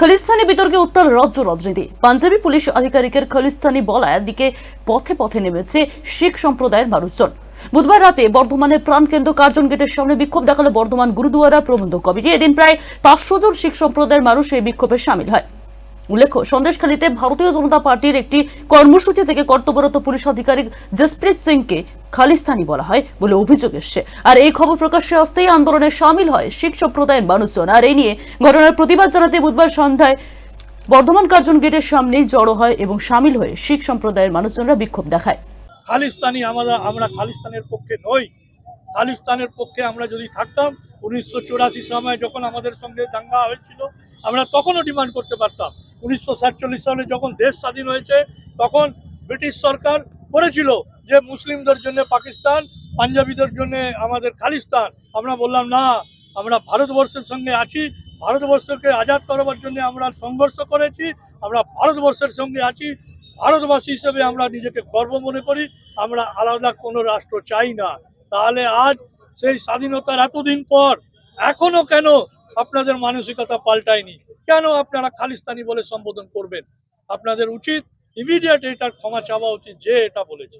খালিস্তানি বিতর্কে উত্তাল রাজ্য রাজনীতি। পাঞ্জাবি পুলিশ আধিকারিকের খালিস্তানি বলার দিকে পথে পথে নেমেছে শিখ সম্প্রদায়ের মানুষজন। বুধবার রাতে বর্ধমানে প্রাণকেন্দ্র কার্জন গেটের সামনে বিক্ষোভ দেখাল বর্ধমান গুরুদুয়ারা প্রবন্ধ কমিটি। এদিন প্রায় পাঁচশো জন শিখ সম্প্রদায়ের মানুষ এই বিক্ষোভে সামিল হয়। উল্লেখ্য, সন্দেশখালীতে ভারতীয় জনতা পার্টির একটি কর্মসূচি থেকে কর্তব্যরত পুলিশ আধিকারিক জসপ্রীত সিংকে খালিস্তানি বলা হয় বলে অভিযোগ এসছে। আর এই খবর প্রকাশ্যে আসতেই আন্দোলনে সামিল হয় শিখ সম্প্রদায়ের মানুষজন। আর এই নিয়ে ঘটনার প্রতিবাদ জানাতে বুধবার সন্ধ্যায় বর্ধমান কার্জন গেটের সামনে জড়ো হয় এবং সামিল হয়ে শিখ সম্প্রদায়ের মানুষজনরা বিক্ষোভ দেখায়। খালিস্তানি আমরা আমরা খালিস্তানের পক্ষে নই। খালিস্তানের পক্ষে আমরা যদি থাকতাম, উনিশশো চুরাশি সময় যখন আমাদের সঙ্গে দাঙ্গা হয়েছিল আমরা তখনও ডিমান্ড করতে পারতাম। উনিশশো সাতচল্লিশ সালে যখন দেশ স্বাধীন হয়েছে, তখন ব্রিটিশ সরকার করেছিল যে মুসলিমদের জন্য পাকিস্তান, পাঞ্জাবিদের জন্য আমাদের খালিস্তান। আমরা বললাম, না, আমরা ভারতবর্ষের সঙ্গে আছি। ভারতবর্ষকে আজাদ করবার জন্য আমরা সংঘর্ষ করেছি। আমরা ভারতবর্ষের সঙ্গে আছি। ভারতবাসী হিসেবে আমরা নিজেকে গর্ব মনে করি। আমরা আলাদা কোনো রাষ্ট্র চাই না। তাহলে আজ সেই স্বাধীনতার এতদিন পর, এখনও কেন আপনাদের মানসিকতা পাল্টায়নি। কেন আপনারা খালিস্তানি বলে সম্বোধন করবেন? আপনাদের উচিত ইমিডিয়েট এটার ক্ষমা চাওয়া উচিত, যে এটা বলেছে।